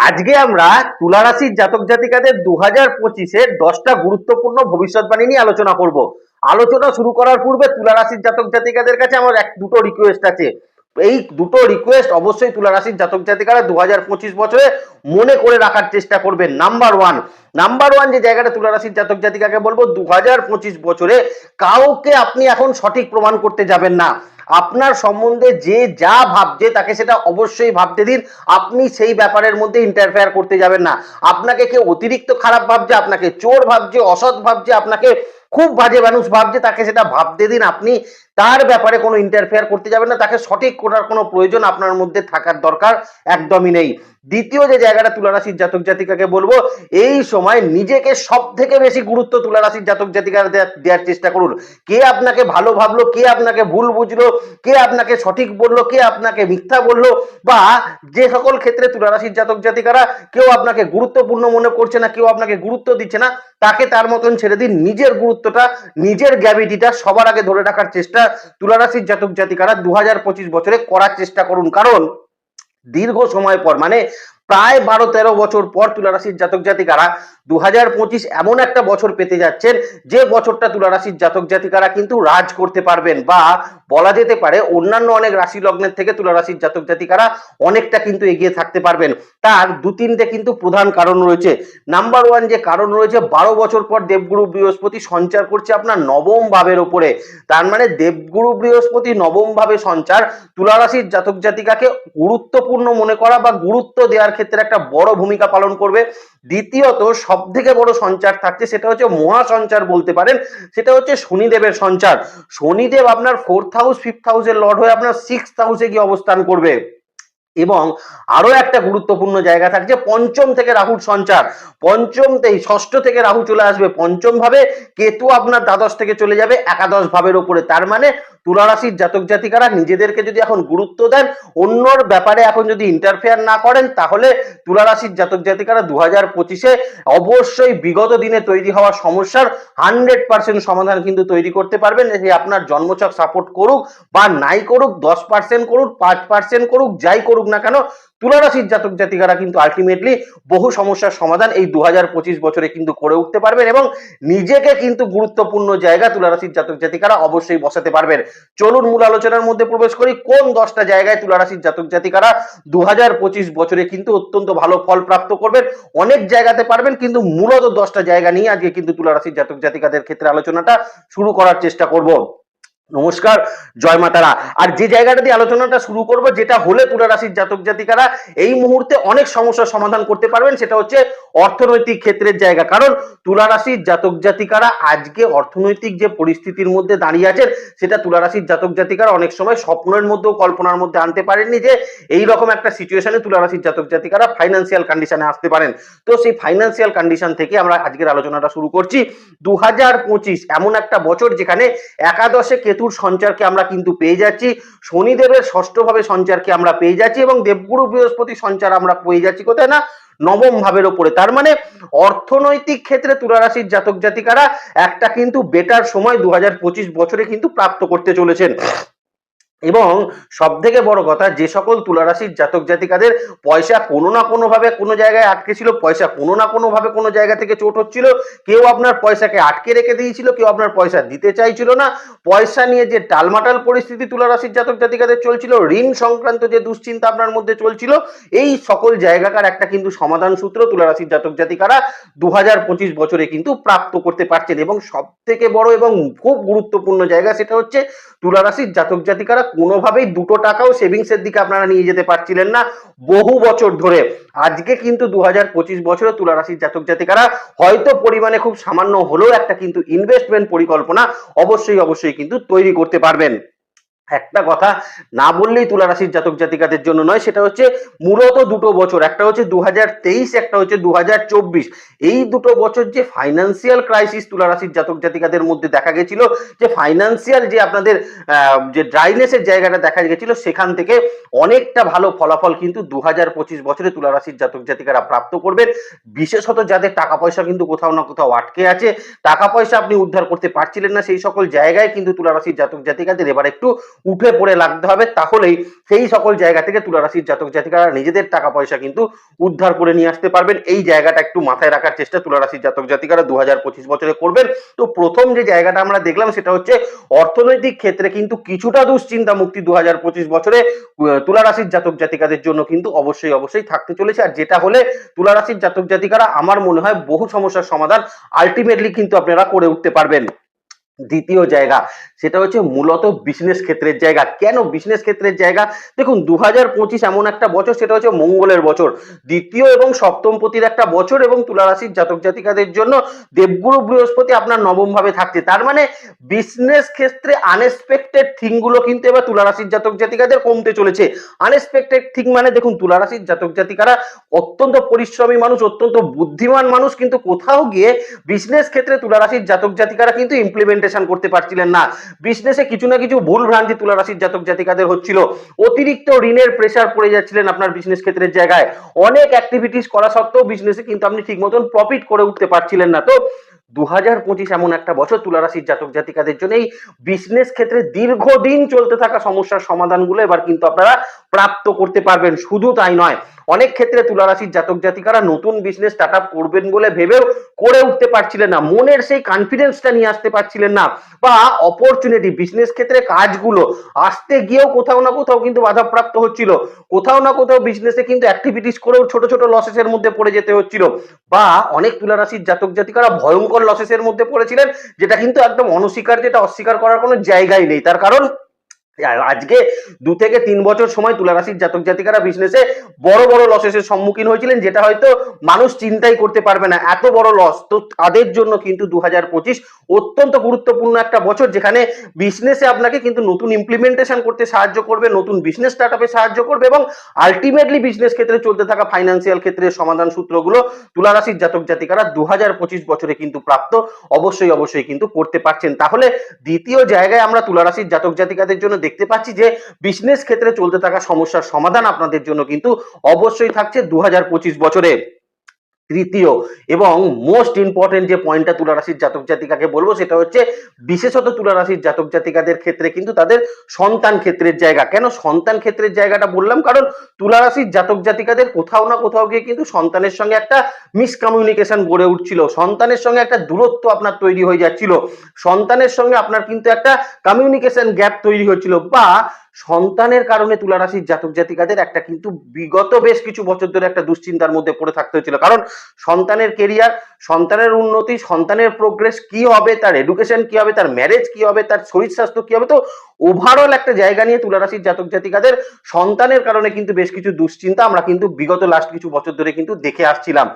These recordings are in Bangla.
আজকে আমরা তুলারাশির জাতক জাতিকাদের দু হাজার পঁচিশের দশটা গুরুত্বপূর্ণ ভবিষ্যৎবাণী নিয়ে আলোচনা করব। আলোচনা শুরু করার পূর্বে তুলারাশির জাতক জাতিকাদের কাছে আমার এক দুটো রিকোয়েস্ট আছে। এই দুটো রিকোয়েস্ট অবশ্যই তুলা রাশির জাতক জাতিকারা দু হাজার পঁচিশ বছরে মনে করে রাখার চেষ্টা করবেন। নাম্বার ওয়ান নাম্বার ওয়ান যে জায়গাটা তুলা রাশির জাতক জাতিকাকে বলব, দু হাজার পঁচিশ বছরে কাউকে আপনি এখন সঠিক প্রমাণ করতে যাবেন না। আপনার সম্বন্ধে যে যা ভাবছে তাকে সেটা অবশ্যই ভাবতে দিন। আপনি সেই ব্যাপারের মধ্যে ইন্টারফেয়ার করতে যাবেন না। আপনাকে কেউ অতিরিক্ত খারাপ ভাবছে, আপনাকে চোর ভাবছে, অসৎ ভাবছে, আপনাকে খুব বাজে মানুষ ভাবছে, তাকে সেটা ভাবতে দিন। আপনি তার ব্যাপারে কোনো ইন্টারফেয়ার করতে যাবেন না, তাকে সঠিক করার কোনো প্রয়োজন আপনার মধ্যে থাকার দরকার একদমই নেই। দ্বিতীয় যে জায়গাটা তুলারাশির জাতক জাতিকাকে বলব, এই সময় নিজেকে সব থেকে বেশি গুরুত্ব তুলারাশির জাতক জাতিকার দেওয়ার চেষ্টা করুন। কে আপনাকে ভালো ভাবলো, কে আপনাকে ভুল বুঝলো, কে আপনাকে সঠিক বলল, কে আপনাকে মিথ্যা বলল, বা যে সকল ক্ষেত্রে তুলারাশির জাতক জাতিকারা কেউ আপনাকে গুরুত্বপূর্ণ মনে করছে না, কেউ আপনাকে গুরুত্ব দিচ্ছে না, তাকে তার মতন ছেড়ে দিন। নিজের গুরুত্বটা, নিজের গ্র্যাভিটিটা সবার আগে ধরে রাখার চেষ্টা তুলারাশির জাতক জাতিকারা দু হাজার পঁচিশ বছরে করার চেষ্টা করুন। কারণ দীর্ঘ সময় পর মানে প্রায় বারো তেরো বছর পর তুলারাশির জাতক জাতিকারা দু পঁচিশ এমন একটা বছর পেতে যাচ্ছেন যে বছরটা তুলারাশির জাতক জাতিকারা কিন্তু রাজ করতে পারবেন বা বলা যেতে পারে অন্যান্য অনেক রাশি লগ্নের থেকে তুলারাশির জাতক জাতিকারা অনেকটা কিন্তু এগিয়ে থাকতে পারবেন। তার দু তিনটে কিন্তু প্রধান কারণ রয়েছে। নাম্বার ওয়ান যে কারণ রয়েছে, বারো বছর পর দেবগুরু বৃহস্পতি সঞ্চার করছে আপনার নবম ভাবের ওপরে। তার মানে দেবগুরু বৃহস্পতি নবম ভাবে সঞ্চার তুলারাশির জাতক জাতিকাকে গুরুত্বপূর্ণ মনে করা বা গুরুত্ব দেওয়ার ক্ষেত্রে একটা বড় ভূমিকা পালন করবে। দ্বিতীয়ত সব থেকে বড় সঞ্চার থাকছে সেটা হচ্ছে মহা সঞ্চার বলতে পারেন। সেটা হচ্ছে শনিদেবের সঞ্চার। শনিদেব আপনার ফোর্থ হাউস ফিফথ হাউসের লর্ড হয়ে আপনার সিক্সথ হাউসে গিয়ে অবস্থান করবে। এবং আরও একটা গুরুত্বপূর্ণ জায়গা থাকছে, পঞ্চম থেকে রাহুর সঞ্চার। পঞ্চম এই ষষ্ঠ থেকে রাহু চলে আসবে। পঞ্চম ভাবে কেতু আপনার দ্বাদশ থেকে চলে যাবে, একাদশ ভাবের উপরে তার মানে তুলারাশির জাতক জাতিকারা নিজেদেরকে যদি এখন গুরুত্ব দেন, অন্যর ব্যাপারে এখন যদি ইন্টারফেয়ার না করেন, তাহলে তুলারাশির জাতক জাতিকারা দু হাজার পঁচিশে অবশ্যই বিগত দিনে তৈরি হওয়া সমস্যার হান্ড্রেড পার্সেন্ট সমাধান কিন্তু তৈরি করতে পারবেন। যে আপনার জন্মছক সাপোর্ট করুক বা নাই করুক, দশ পার্সেন্ট করুক, পাঁচ পার্সেন্ট করুক, যাই করুক না কেন, তুলারাশির জাতক জাতিকারা কিন্তু আলটিমেটলি বহু সমস্যার সমাধান এই দু বছরে কিন্তু করে উঠতে পারবেন এবং নিজেকে কিন্তু গুরুত্বপূর্ণ জায়গা তুলারাশির জাতক জাতিকারা অবশ্যই বসাতে পারবেন। চলুন মূল আলোচনার মধ্যে প্রবেশ করি, কোন দশটা জায়গায় তুলারাশির জাতক জাতিকারা দু হাজার পঁচিশ বছরে কিন্তু অত্যন্ত ভালো ফল প্রাপ্ত করবেন? অনেক জায়গাতে পারবেন, কিন্তু মূলত দশটা জায়গা নিয়ে আজকে কিন্তু তুলারাশির জাতক জাতিকাদের ক্ষেত্রে আলোচনাটা শুরু করার চেষ্টা করব। নমস্কার, জয় মাতারা। আর যে জায়গাটা দিয়ে আলোচনাটা শুরু করব, যেটা হলে তুলা রাশির জাতক জাতিকারা, এই মুহূর্তে অনেক সমস্যার সমাধান করতে পারবেন, সেটা হচ্ছে অর্থনৈতিক ক্ষেত্রের জায়গা। কারণ তুলা রাশির জাতক জাতিকারা আজকে অর্থনৈতিক যে পরিস্থিতির মধ্যে দাঁড়িয়ে আছেন, সেটা তুলা রাশির জাতক জাতিকারা অনেক সময় স্বপ্নের মধ্যেও কল্পনার মধ্যে আনতে পারেননি যে এই রকম একটা সিচুয়েশনে তুলা রাশির জাতক জাতিকারা ফাইন্যান্সিয়াল কন্ডিশনে আসতে পারেন। তো সেই ফাইন্যান্সিয়াল কন্ডিশন থেকে আমরা আজকের আলোচনাটা শুরু করছি। দু হাজার পঁচিশ এমন একটা বছর যেখানে একাদশে কেতুর সঞ্চারকে আমরা কিন্তু পেয়ে যাচ্ছি। শনিদেবের ষষ্ঠভাবে সঞ্চারকে আমরা পেয়ে যাচ্ছি এবং দেবগুরু বৃহস্পতি সঞ্চার আমরা পেয়ে যাচ্ছি। কোথায় না? নবম ভাবের ওপরে। তার মানে অর্থনৈতিক ক্ষেত্রে তুলারাশির জাতক জাতিকারা একটা কিন্তু বেটার সময় দু হাজার পঁচিশ বছরে কিন্তু প্রাপ্ত করতে চলেছেন। এবং সব থেকে বড় কথা, যে সকল তুলারাশির জাতক জাতিকাদের পয়সা কোনো না কোনো ভাবে কোনো জায়গায় আটকে ছিল পয়সা কোনো না কোনো ভাবে কোনো জায়গা থেকে চোট হচ্ছিল, কেউ আপনার পয়সাকে আটকে রেখে দিয়েছিল, কেউ আপনার পয়সা দিতে চাইছিল না। পয়সা নিয়ে যে টালমাটাল পরিস্থিতি তুলারাশির জাতক জাতিকাদের চলছিল, ঋণ সংক্রান্ত যে দুশ্চিন্তা আপনার মধ্যে চলছিল, এই সকল জায়গাকার একটা কিন্তু সমাধান সূত্র তুলারাশির জাতক জাতিকারা দু হাজার পঁচিশ বছরে কিন্তু প্রাপ্ত করতে পারছেন। এবং সব থেকে বড় এবং খুব গুরুত্বপূর্ণ জায়গা সেটা হচ্ছে তুলারাশির জাতক জাতিকারা কোনোভাবেই দুটো টাকাও সেভিংসের দিকে আপনারা নিয়ে যেতে পারছিলেন না বহু বছর ধরে। আজকে কিন্তু দু হাজার পঁচিশ বছরে তুলারাশির জাতক জাতিকারা হয়তো পরিমাণে খুব সামান্য হলেও একটা কিন্তু ইনভেস্টমেন্ট পরিকল্পনা অবশ্যই অবশ্যই কিন্তু তৈরি করতে পারবেন। একটা কথা না বললেই তুলা রাশির জাতক জাতিকাদের জন্য নয়, সেটা হচ্ছে মূলত দুটো বছর, একটা হচ্ছে দু একটা হচ্ছে দু এই দুটো বছর যে ফাইন্যান্সিয়াল ক্রাইসিস তুলা রাশির জাতক জাতিকাদের মধ্যে দেখা গেছিল, যে ফাইন্যান্সিয়াল যে আপনাদের যে ড্রাইনেসের জায়গাটা দেখা গেছিল, সেখান থেকে অনেকটা ভালো ফলাফল কিন্তু দু হাজার পঁচিশ বছরে তুলা রাশির জাতক জাতিকারা প্রাপ্ত করবেন। বিশেষত যাদের টাকা পয়সা কিন্তু কোথাও না কোথাও আটকে আছে, টাকা পয়সা আপনি উদ্ধার করতে পারছিলেন না, সেই সকল জায়গায় কিন্তু তুলা রাশির জাতক জাতিকাদের এবার একটু উঠে পড়ে লাগতে হবে তাহলেই সেই সকল জায়গা থেকে তুলা রাশির জাতক জাতিকারা নিজেদের টাকা পয়সা কিন্তু উদ্ধার করে নিয়ে আসতে পারবেন। এই জায়গাটা একটু মাথায় রাখার চেষ্টা তুলা রাশির জাতক জাতিকারা দু হাজার পঁচিশ বছরে করবেন। তো প্রথম যে জায়গাটা আমরা দেখলাম সেটা হচ্ছে অর্থনৈতিক ক্ষেত্রে কিন্তু কিছুটা দুশ্চিন্তা মুক্তি দু হাজার পঁচিশ বছরে আহ, তুলা রাশির জাতক জাতিকাদের জন্য কিন্তু অবশ্যই অবশ্যই থাকতে চলেছে। আর যেটা হলে তুলা রাশির জাতক জাতিকারা আমার মনে হয় বহু সমস্যার সমাধান আলটিমেটলি কিন্তু আপনারা করে উঠতে পারবেন। দ্বিতীয় জায়গা। সেটা হচ্ছে মূলত বিজনেস ক্ষেত্রের জায়গা। কেন বিজনেস ক্ষেত্রের জায়গা? দেখুন দু হাজার পঁচিশ এমন একটা বছর, সেটা হচ্ছে মঙ্গলের বছর। দ্বিতীয় এবং সপ্তম পতির একটা বছর এবং তুলারাশির জাতক জাতিকাদের জন্য দেবগুরু বৃহস্পতি আপনার নবম ভাবে থাকছে। তার মানে বিজনেস ক্ষেত্রে আনএক্সপেক্টেড থিংগুলো কিন্তু এবার তুলারাশির জাতক জাতিকাদের কমতে চলেছে। আনএক্সপেক্টেড থিং মানে দেখুন তুলা রাশির জাতক জাতিকারা অত্যন্ত পরিশ্রমী মানুষ, অত্যন্ত বুদ্ধিমান মানুষ, কিন্তু কোথাও গিয়ে বিজনেস ক্ষেত্রে তুলারাশির জাতক জাতিকারা কিন্তু ইমপ্লিমেন্টেশন করতে পারছিলেন না। বিজনেসে কিছু না কিছু ভুল ভ্রান্তি তুলা রাশির জাতক জাতিকাদের হচ্ছিল। অতিরিক্ত ঋণের প্রেসার পড়ে যাচ্ছিলেন আপনার বিজনেস ক্ষেত্রের জায়গায়। অনেক অ্যাক্টিভিটিস করা সত্ত্বেও বিজনেসে কিন্তু আপনি ঠিক মতন প্রফিট করে উঠতে পারছিলেন না। তো দু হাজার পঁচিশ এমন একটা বছর তুলা রাশির জাতক জাতিকাদের জন্য এই বিজনেস ক্ষেত্রে দীর্ঘদিন চলতে থাকা সমস্যার সমাধানগুলো এবার কিন্তু আপনারা প্রাপ্ত করতে পারবেন। শুধু তাই নয় অনেক ক্ষেত্রে তুলা রাশির জাতক জাতিকারা নতুন বিজনেস স্টার্ট আপ করবেন বলে ভেবেও করে উঠতে পারছিলেন না। মনের সেই কনফিডেন্সটা নিয়ে আসতে পারছিলেন না। বা অপরচুনিটি বিজনেস ক্ষেত্রে কাজগুলো আসতে গিয়েও কোথাও না কোথাও কিন্তু বাধাপ্রাপ্ত হচ্ছিল। কোথাও না কোথাও বিজনেসে কিন্তু অ্যাক্টিভিটিস করেও ছোট ছোট লসেসের মধ্যে পড়ে যেতে হচ্ছিল। বা অনেক তুলা রাশির জাতক জাতিকারা ভয়ঙ্কর লসেসের মধ্যে পড়েছিলেন, যেটা কিন্তু একদম অনস্বীকার যেটা অস্বীকার করার কোনো জায়গাই নেই। তার কারণ আজকে দু থেকে তিন বছর সময় তুলা রাশির জাতক জাতিকারা বিজনেসে বড় বড় লসেসের সম্মুখীন হয়েছিলেন, যেটা হয়তো মানুষ চিন্তাই করতে পারবে না। এত বড় লস তো তাদের জন্য কিন্তু দু হাজার পঁচিশ অত্যন্ত গুরুত্বপূর্ণ একটা বছর, যেখানে বিজনেসে আপনাকে কিন্তু নতুন ইমপ্লিমেন্টেশন করতে সাহায্য করবে, নতুন বিজনেস স্টার্ট আপে সাহায্য করবে এবং আলটিমেটলি বিজনেস ক্ষেত্রে চলতে থাকা ফাইন্যান্সিয়াল ক্ষেত্রে সমাধান সূত্রগুলো তুলারাশির জাতক জাতিকারা দু হাজার পঁচিশ বছরে কিন্তু প্রাপ্ত, অবশ্যই অবশ্যই কিন্তু করতে পারছেন। তাহলে দ্বিতীয় জায়গায় আমরা তুলারাশির জাতক জাতিকাদের জন্য দেখতে পাচ্ছি যে বিজনেস ক্ষেত্রে চলতে থাকা সমস্যার সমাধান আপনাদের জন্য কিন্তু অবশ্যই থাকছে দু হাজার পঁচিশ বছরে। তৃতীয় এবং মোস্ট ইম্পর্টেন্ট যে পয়েন্টটা তুলা রাশির জাতক জাতিকাকে বলব সেটা হচ্ছে বিশেষত তুলা রাশির জাতক জাতিকাদের ক্ষেত্রে কিন্তু তাদের সন্তান ক্ষেত্রের জায়গা। কেন সন্তান ক্ষেত্রের জায়গাটা বললাম? কারণ তুলা রাশির জাতক জাতিকাদের কোথাও না কোথাও গিয়ে কিন্তু সন্তানের সঙ্গে একটা মিসকমিউনিকেশন গড়ে উঠছিল। সন্তানের সঙ্গে একটা দূরত্ব আপনার তৈরি হয়ে যাচ্ছিল। সন্তানের সঙ্গে আপনার কিন্তু একটা কমিউনিকেশন গ্যাপ তৈরি হচ্ছিল বা সন্তানের কারণে তুলারাশির জাতক জাতিকাদের একটা কিন্তু বিগত বেশ কিছু বছর ধরে একটা দুশ্চিন্তার মধ্যে পড়ে থাকতে হয়েছিল। কারণ সন্তানের কেরিয়ার সন্তানের উন্নতি, সন্তানের প্রোগ্রেস কি হবে, তার এডুকেশন কি হবে, তার ম্যারেজ কি হবে, তার শরীর স্বাস্থ্য কি হবে, তো ওভারঅল একটা জায়গা নিয়ে তুলারাশির জাতক জাতিকাদের সন্তানের কারণে কিন্তু বেশ কিছু দুশ্চিন্তা আমরা কিন্তু বিগত লাস্ট কিছু বছর ধরে কিন্তু দেখে আসছিলাম।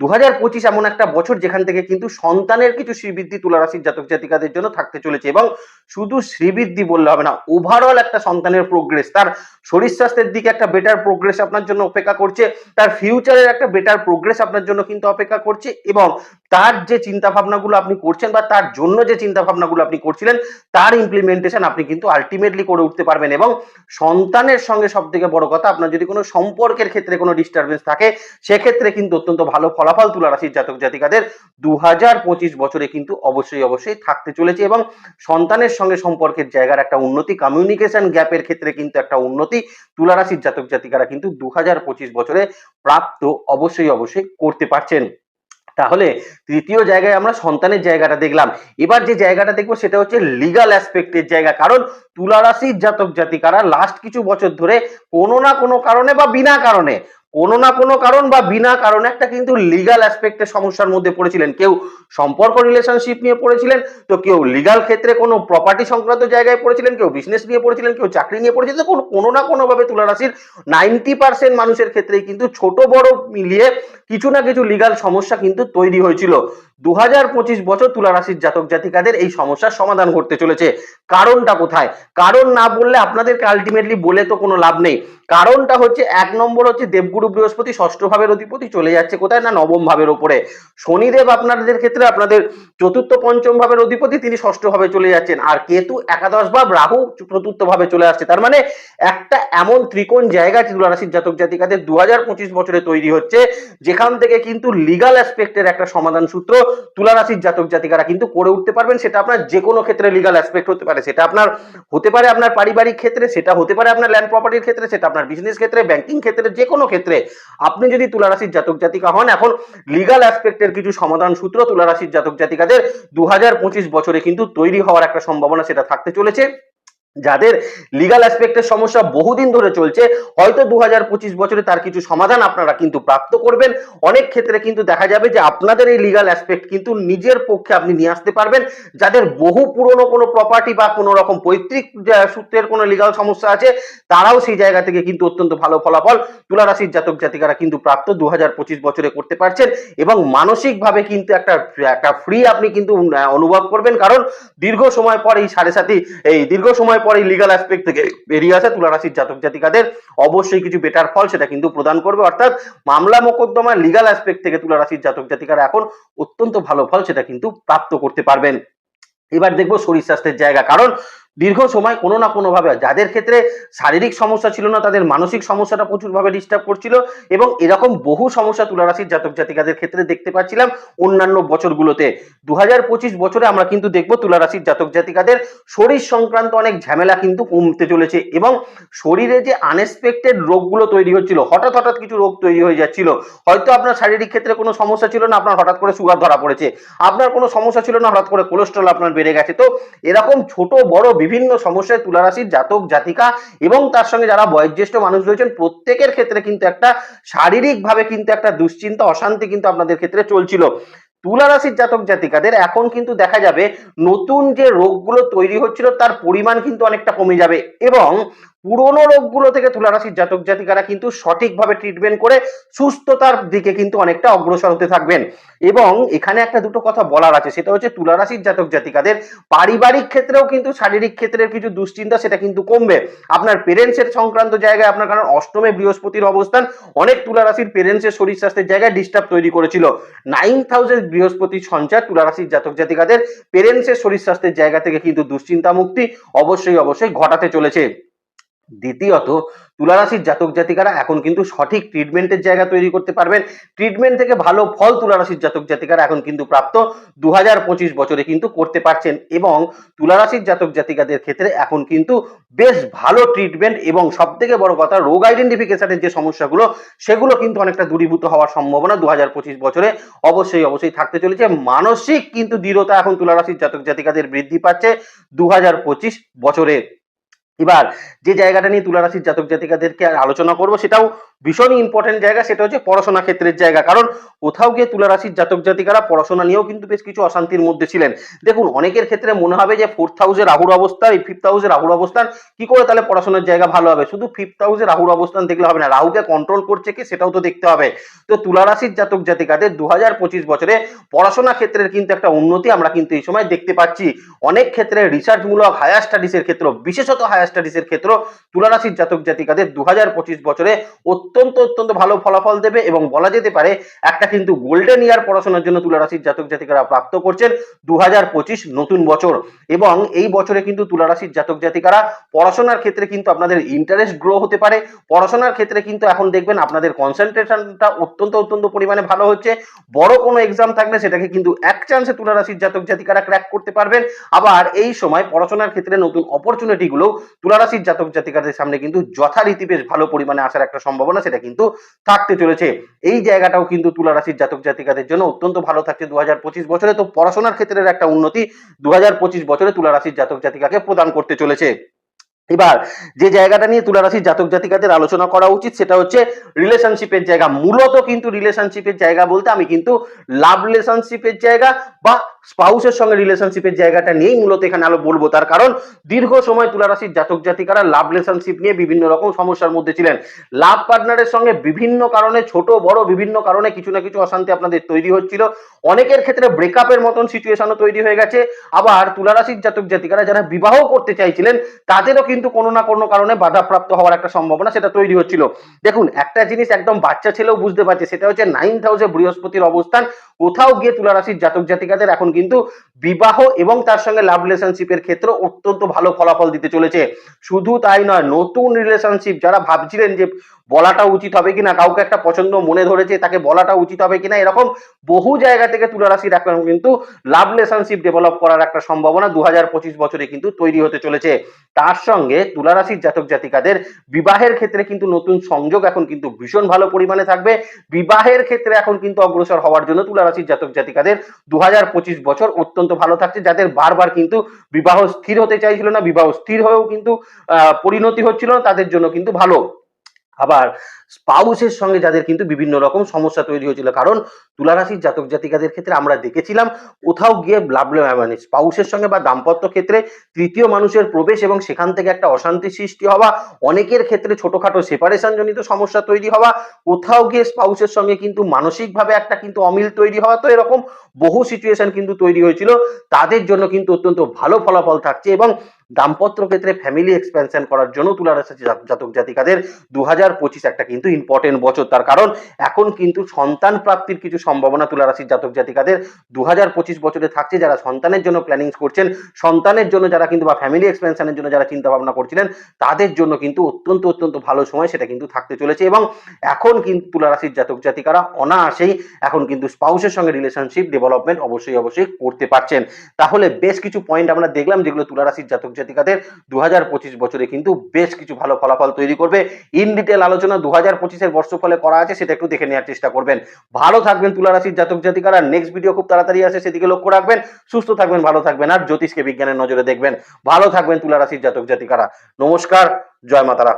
দু হাজার পঁচিশ এমন একটা বছর যেখান থেকে কিন্তু সন্তানের কিছু শ্রীবৃদ্ধি তুলা রাশির জাতক জাতিকাদের জন্য থাকতে চলেছে এবং শুধু শ্রীবৃদ্ধি বললে হবে না ওভারঅল একটা সন্তানের প্রোগ্রেস তার শরীর স্বাস্থ্যের দিকে একটা বেটার প্রোগ্রেস আপনার জন্য অপেক্ষা করছে, তার ফিউচারের একটা বেটার প্রোগ্রেস আপনার জন্য কিন্তু অপেক্ষা করছে এবং তার যে চিন্তা ভাবনাগুলো আপনি করছেন বা তার জন্য যে চিন্তা ভাবনাগুলো আপনি করছিলেন, তার ইমপ্লিমেন্টেশন আপনি কিন্তু আলটিমেটলি করে উঠতে পারবেন এবং সন্তানের সঙ্গে সব থেকে বড় কথা, আপনার যদি কোনো সম্পর্কের ক্ষেত্রে কোনো ডিস্টারবেন্স থাকে, সেক্ষেত্রে কিন্তু অত্যন্ত ভালো ফলাফল তুলা রাশির জাতক জাতিকাদের দু হাজার পঁচিশ বছরে কিন্তু অবশ্যই অবশ্যই থাকতে চলেছে এবং সন্তানের সঙ্গে সম্পর্কের জায়গার একটা উন্নতি কমিউনিকেশন গ্যাপের ক্ষেত্রে কিন্তু একটা উন্নতি তুলা রাশির জাতক জাতিকারা কিন্তু দু হাজার পঁচিশ বছরে প্রাপ্ত অবশ্যই অবশ্যই করতে পারছেন। তাহলে তৃতীয় জায়গায় আমরা সন্তানের জায়গাটা দেখলাম। এবার যে জায়গাটা দেখব সেটা হচ্ছে লিগাল অ্যাসপেক্টের জায়গা। কারণ তুলারাশির জাতক জাতিকারা লাস্ট কিছু বছর ধরে কোনো না কোনো কারণে বা বিনা কারণে কোনো না কোনো কারণ বা বিনা কারণে একটা কিন্তু লিগাল অ্যাসপেক্টের সমস্যার মধ্যে পড়েছিলেন। কেউ সম্পর্ক রিলেশনশিপ নিয়ে পড়েছিলেন, তো কেউ লিগাল ক্ষেত্রে কোনো প্রপার্টি সংক্রান্ত জায়গায় পড়েছিলেন, কেউ বিজনেস নিয়ে পড়েছিলেন, কেউ চাকরি নিয়ে পড়েছিলেন তো কোনো না কোনোভাবে তুলা রাশির নাইনটি পার্সেন্ট মানুষের ক্ষেত্রেই কিন্তু ছোট বড় মিলিয়ে কিছু না কিছু লিগাল সমস্যা কিন্তু তৈরি হয়েছিল। দু হাজার পঁচিশ বছর তুলা রাশির জাতক জাতিকাদের এই সমস্যার সমাধান করতে চলেছে। কারণটা কোথায়? কারণ না বললে আপনাদেরকে আলটিমেটলি বলে তো কোনো লাভ নেই। কারণটা হচ্ছে এক নম্বর হচ্ছে দেবগুরু বৃহস্পতি ষষ্ঠ ভাবের অধিপতি চলে যাচ্ছে কোথায় না নবম ভাবের ওপরে। শনিদেব আপনাদের ক্ষেত্রে আপনাদের চতুর্থ পঞ্চম ভাবের অধিপতি তিনি ষষ্ঠ ভাবে চলে যাচ্ছেন। আর কেতু একাদশ ভাব রাহু চতুর্থ ভাবে চলে আসছে। তার মানে একটা এমন ত্রিকোণ জায়গা তুলা রাশির জাতক জাতিকাদের দু হাজার পঁচিশ বছরে তৈরি হচ্ছে। যেখান থেকে কিন্তু লিগাল অ্যাসপেক্টের একটা সমাধান সূত্র তুলা রাশির জাতক জাতিকারা কিন্তু করে উঠতে পারবেন, সেটা আপনার যে কোনো ক্ষেত্রে লিগাল অ্যাসপেক্ট হতে পারে। সেটা আপনার, হতে পারে আপনার পারিবারিক ক্ষেত্রে, সেটা হতে পারে আপনার ল্যান্ড প্রপার্টির ক্ষেত্রে, সেটা আপনার বিজনেস ক্ষেত্রে ব্যাংকিং ক্ষেত্রে যে কোনো ক্ষেত্রে। আপনি যদি তুলা রাশির জাতক জাতিকা হন, এখন লিগাল অ্যাসপেক্টের কিছু সমাধান সূত্র তুলা রাশির জাতক জাতিকাদের দু হাজার পঁচিশ বছরে কিন্তু তৈরি হওয়ার একটা সম্ভাবনা সেটা থাকতে চলেছে। যাদের লিগাল অ্যাসপেক্টের সমস্যা বহুদিন ধরে চলছে, হয়তো দু হাজার পঁচিশ বছরে তার কিছু সমাধান আপনারা কিন্তু প্রাপ্ত করবেন। অনেক ক্ষেত্রে কিন্তু দেখা যাবে যে আপনাদের এই লিগাল অ্যাসপেক্ট কিন্তু নিজের পক্ষে আপনি নিয়ে আসতে পারবেন। যাদের বহু পুরনো কোনো প্রপার্টি বা কোনো রকম পৈতৃক সূত্রের কোনো লিগাল সমস্যা আছে, তারাও সেই জায়গা থেকে কিন্তু অত্যন্ত ভালো ফলাফল তুলা রাশির জাতক জাতিকারা কিন্তু প্রাপ্ত দু হাজার পঁচিশ বছরে করতে পারছেন এবং মানসিকভাবে কিন্তু একটা একটা ফ্রি আপনি কিন্তু অনুভব করবেন। কারণ দীর্ঘ সময় পর এই সাড়ে সাথী এই দীর্ঘ সময় পর এই লিগাল অ্যাসপেক্ট থেকে বেরিয়ে আসে তুলারাশির জাতক জাতিকাদের। অবশ্যই কিছু বেটার ফল সেটা কিন্তু প্রদান করবে। অর্থাৎ মামলা মোকদ্দমা লিগাল অ্যাসপেক্ট থেকে তুলারাশির জাতক জাতিকারা এখন অত্যন্ত ভালো ফল সেটা কিন্তু প্রাপ্ত করতে পারবেন। এবার দেখব শরীর স্বাস্থ্যের জায়গা। কারণ দীর্ঘ সময় কোনো না কোনোভাবে, যাদের ক্ষেত্রে শারীরিক সমস্যা ছিল না, তাদের মানসিক সমস্যাটা প্রচুরভাবে ডিস্টার্ব করছিল এবং এরকম বহু সমস্যা তুলারাশির জাতক জাতিকাদের ক্ষেত্রে দেখতে পাচ্ছিলাম অন্যান্য বছরগুলোতে। দু হাজার পঁচিশ বছরে আমরা কিন্তু দেখব তুলারাশির জাতক জাতিকাদের শরীর সংক্রান্ত অনেক ঝামেলা কিন্তু কমতে চলেছে এবং শরীরে যে আনএক্সপেক্টেড রোগগুলো তৈরি হচ্ছিল, হঠাৎ হঠাৎ কিছু রোগ তৈরি হয়ে যাচ্ছিল, হয়তো আপনার শারীরিক ক্ষেত্রে কোনো সমস্যা ছিল না, আপনার হঠাৎ করে সুগার ধরা পড়েছে, আপনার কোনো সমস্যা ছিল না, হঠাৎ করে কোলেস্ট্রল আপনার বেড়ে গেছে, তো এরকম ছোট বড় বিভিন্ন সমস্যায় তুলারাশির জাতক, জাতিকা এবং তার সঙ্গে যারা বয়োজ্যেষ্ঠ মানুষ রয়েছেন, প্রত্যেকের ক্ষেত্রে কিন্তু একটা শারীরিকভাবে কিন্তু একটা দুশ্চিন্তা, অশান্তি কিন্তু আপনাদের ক্ষেত্রে চলছিল। তুলা রাশির জাতক, জাতিকাদের এখন কিন্তু দেখা যাবে নতুন যে রোগগুলো তৈরি হচ্ছিল, তার পরিমাণ কিন্তু অনেকটা কমে যাবে এবং পুরনো রোগগুলো থেকে তুলা রাশির জাতক জাতিকারা কিন্তু সঠিকভাবে ট্রিটমেন্ট করে সুস্থতার দিকে কিন্তু অনেকটা অগ্রসর হতে থাকবেন। এবং এখানে একটা দুটো কথা বলার আছে, সেটা হচ্ছে তুলা রাশির জাতক জাতিকাদের পারিবারিক ক্ষেত্রেও কিন্তু শারীরিক ক্ষেত্রের কিছু দুশ্চিন্তা সেটা কিন্তু কমবে। আপনার পেরেন্টসের সংক্রান্ত জায়গায় আপনার কারণ অষ্টমে বৃহস্পতির অবস্থান, অনেক তুলা রাশির পেরেন্টসের শরীর স্বাস্থ্যের জায়গায় ডিস্টার্ব তৈরি করেছিল। নাইন থাউজেন্ড বৃহস্পতির সঞ্চার তুলা রাশির জাতক জাতিকাদের পেরেন্টসের শরীর স্বাস্থ্যের জায়গা থেকে কিন্তু দুশ্চিন্তা মুক্তি অবশ্যই অবশ্যই ঘটাতে চলেছে। দ্বিতীয়ত, তুলারাশির জাতক জাতিকারা এখন কিন্তু সঠিক ট্রিটমেন্টের জায়গা তৈরি করতে পারবেন। ট্রিটমেন্ট থেকে ভালো ফল তুলারাশির জাতক জাতিকারা এখন কিন্তু প্রাপ্ত দু হাজার পঁচিশ বছরে কিন্তু করতে পারছেন এবং তুলারাশির জাতক জাতিকাদের ক্ষেত্রে এখন কিন্তু বেশ ভালো ট্রিটমেন্ট এবং সব থেকে বড় কথা রোগ আইডেন্টিফিকেশনের যে সমস্যাগুলো, সেগুলো কিন্তু অনেকটা দূরীভূত হওয়ার সম্ভাবনা দু হাজার পঁচিশ বছরে অবশ্যই অবশ্যই থাকতে চলেছে। মানসিক কিন্তু দৃঢ়তা এখন তুলারাশির জাতক জাতিকাদের বৃদ্ধি পাচ্ছে দু বছরে। এবার যে জায়গাটা নিয়ে তুলা রাশির জাতক জাতিকাদেরকে আলোচনা করব সেটাও ভীষণই ইম্পর্টেন্ট জায়গা, সেটা হচ্ছে পড়াশোনা ক্ষেত্রের জায়গা। কারণ কোথাও গিয়ে তুলারাশির জাতক জাতিকারা পড়াশোনা নিয়েও কিন্তু বেশ কিছু অশান্তির মধ্যে ছিলেন। দেখুন, অনেকের ক্ষেত্রে মনে হবে যে ফোর্থ হাউসে রাহুর অবস্থান, এই ফিফথ হাউসে রাহুর অবস্থান, কি করে তাহলে পড়াশোনার জায়গা ভালো হবে? শুধু ফিফথ হাউসে রাহুর অবস্থান দেখলে হবে না, রাহুকে কন্ট্রোল করছে কি সেটাও তো দেখতে হবে। তো তুলারাশির জাতক জাতিকাদের দু হাজার পঁচিশ বছরে পড়াশোনা ক্ষেত্রের কিন্তু একটা উন্নতি আমরা কিন্তু এই সময় দেখতে পাচ্ছি। অনেক ক্ষেত্রে রিসার্চমূলক হায়ার স্টাডিজের ক্ষেত্র, বিশেষত হায়ার স্টাডিজের ক্ষেত্র তুলারাশির জাতক জাতিকাদের দু হাজার পঁচিশ বছরে অত্যন্ত অত্যন্ত ভালো ফলাফল দেবে এবং বলা যেতে পারে একটা কিন্তু গোল্ডেন ইয়ার পড়াশোনার জন্য তুলারাশির জাতক জাতিকারা প্রাপ্ত করছেন দু হাজার পঁচিশ নতুন বছর। এবং এই বছরে কিন্তু তুলারাশির জাতক জাতিকারা পড়াশোনার ক্ষেত্রে কিন্তু আপনাদের ইন্টারেস্ট গ্রো হতে পারে। পড়াশোনার ক্ষেত্রে কিন্তু এখন দেখবেন আপনাদের কনসেন্ট্রেশনটা অত্যন্ত অত্যন্ত পরিমাণে ভালো হচ্ছে। বড় কোনো এক্সাম থাকলে সেটাকে কিন্তু এক চান্সে তুলারাশির জাতক জাতিকারা ক্র্যাক করতে পারবেন। আবার এই সময় পড়াশোনার ক্ষেত্রে নতুন অপরচুনিটি গুলো তুলারাশির জাতক জাতিকাদের সামনে কিন্তু যথারীতি বেশ ভালো পরিমাণে আসার একটা সম্ভাবনা সেটা কিন্তু থাকতে চলেছে। এই জায়গাটাও কিন্তু তুলারাশির জাতক জাতিকাদের জন্য অত্যন্ত ভালো থাকছে দু হাজার পঁচিশ বছরে। তো পড়াশোনার ক্ষেত্রের একটা উন্নতি দু হাজার পঁচিশ বছরে তুলারাশির জাতক জাতিকাকে প্রদান করতে চলেছে। এবার যে জায়গাটা নিয়ে তুলারাশির জাতক জাতিকাদের আলোচনা করা উচিত সেটা হচ্ছে রিলেশনশিপের জায়গা। মূলত কিন্তু রিলেশনশিপের জায়গা বলতে আমি কিন্তু লাভ রিলেশনশিপের জায়গা বা স্পাউসের সঙ্গে রিলেশনশিপের জায়গাটা নিয়েই মূলত এখানে আলো বলব। তার কারণ দীর্ঘ সময় তুলারাশির জাতক জাতিকারা লাভ রিলেশনশিপ নিয়ে বিভিন্ন রকম সমস্যার মধ্যে ছিলেন। লাভ পার্টনারের সঙ্গে বিভিন্ন কারণে, ছোট, বড় বিভিন্ন কারণে কিছু না কিছু অশান্তি আপনাদের তৈরি হচ্ছিল। অনেকের ক্ষেত্রে ব্রেকআপের মতন সিচুয়েশনও তৈরি হয়ে গেছে। আবার তুলারাশির জাতক জাতিকারা যারা বিবাহ করতে চাইছিলেন, তাদেরও কিন্তু কোনো না কোনো কারণে বাধাপ্রাপ্ত হওয়ার একটা সম্ভাবনা সেটা তৈরি হচ্ছিল। দেখুন, একটা জিনিস একদম বাচ্চা ছেলেও বুঝতে পারছে, সেটা হচ্ছে নাইন্থ হাউসে বৃহস্পতির অবস্থান, কোথাও গিয়ে তুলা রাশির জাতক জাতিকাদের এখন কিন্তু বিবাহ এবং তার সঙ্গে লাভ রিলেশনশিপের ক্ষেত্রে অত্যন্ত ভালো ফলাফল দিতে চলেছে। শুধু তাই নয়, নতুন রিলেশনশিপ যারা ভাবছিলেন যে বলাটা উচিত হবে কিনা, কাউকে একটা পছন্দ মনে ধরেছে, তাকে বলাটা উচিত হবে কিনা, এরকম বহু জায়গা থেকে তুলা রাশির এখন কিন্তু লাভ রিলেশনশিপ ডেভেলপ করার একটা সম্ভাবনা দু বছরে কিন্তু তৈরি হতে চলেছে। তার সঙ্গে তুলা রাশির জাতক জাতিকাদের বিবাহের ক্ষেত্রে কিন্তু নতুন সংযোগ এখন কিন্তু ভীষণ ভালো পরিমাণে থাকবে। বিবাহের ক্ষেত্রে এখন কিন্তু অগ্রসর হওয়ার জন্য তুলারাশির জাতক জাতিকাদের দু বছর অত্যন্ত ভালো থাকছে, যাদের বারবার কিন্তু বিবাহ স্থির হতে চাইছিল না, বিবাহ স্থির হয়েও কিন্তু পরিণতি হচ্ছিল না, তাদের জন্য কিন্তু ভালো। আবার স্পাউসের সঙ্গে যাদের কিন্তু বিভিন্ন রকম সমস্যা তৈরি হয়েছিল, কারণ তুলারাশির জাতক জাতিকাদের ক্ষেত্রে আমরা দেখেছিলাম কোথাও গিয়ে লাভ মানে স্পাউসের সঙ্গে বা দাম্পত্য ক্ষেত্রে তৃতীয় মানুষের প্রবেশ এবং সেখান থেকে একটা অশান্তি সৃষ্টি হওয়া, অনেকের ক্ষেত্রে ছোটখাটো সেপারেশন জনিত সমস্যা তৈরি হওয়া, কোথাও গিয়ে স্পাউসের সঙ্গে কিন্তু মানসিকভাবে একটা কিন্তু অমিল তৈরি হওয়া, তো এরকম বহু সিচুয়েশন কিন্তু তৈরি হয়েছিল। তাদের জন্য কিন্তু অত্যন্ত ভালো ফলাফল থাকছে এবং দাম্পত্য ক্ষেত্রে ফ্যামিলি এক্সপেনশন করার জন্য তুলারাশি জাতক জাতিকাদের দু হাজার পঁচিশ একটা কিন্তু ইম্পর্টেন্ট বছর। তার কারণ, এখন কিন্তু সন্তান প্রাপ্তির কিছু সম্ভাবনা তুলারাশির জাতক জাতিকাদের দু হাজার পঁচিশ বছরে থাকছে। যারা সন্তানের জন্য প্ল্যানিং করছেন, সন্তানের জন্য যারা কিন্তু বা ফ্যামিলি এক্সপেনশনের জন্য যারা চিন্তা ভাবনা করছিলেন, তাদের জন্য কিন্তু অত্যন্ত অত্যন্ত ভালো সময় সেটা কিন্তু থাকতে চলেছে। এবং এখন কিন্তু তুলারাশির জাতক জাতিকারা অনায়াসেই এখন কিন্তু স্পাউসের সঙ্গে রিলেশনশিপ ডেভেলপমেন্ট অবশ্যই অবশ্যই করতে পারছেন। তাহলে বেশ কিছু পয়েন্ট আমরা দেখলাম যেগুলো তুলারাশির জাতক জাতিকাদের দু হাজার পঁচিশ বছরে কিন্তু বেশ কিছু ভালো ফলাফল তৈরি করবে। ইন ডিটেল আলোচনা দু হাজার পঁচিশের বর্ষফলে করা আছে, সেটা একটু দেখে নেওয়ার চেষ্টা করবেন। ভালো থাকবেন তুলারাশির জাতক জাতিকারা। নেক্সট ভিডিও খুব তাড়াতাড়ি আসে, সেদিকে লক্ষ্য রাখবেন। সুস্থ থাকবেন, ভালো থাকবেন, আর জ্যোতিষকে বিজ্ঞানের নজরে দেখবেন। ভালো থাকবেন তুলারাশির জাতক জাতিকারা। নমস্কার, জয় মাতারা।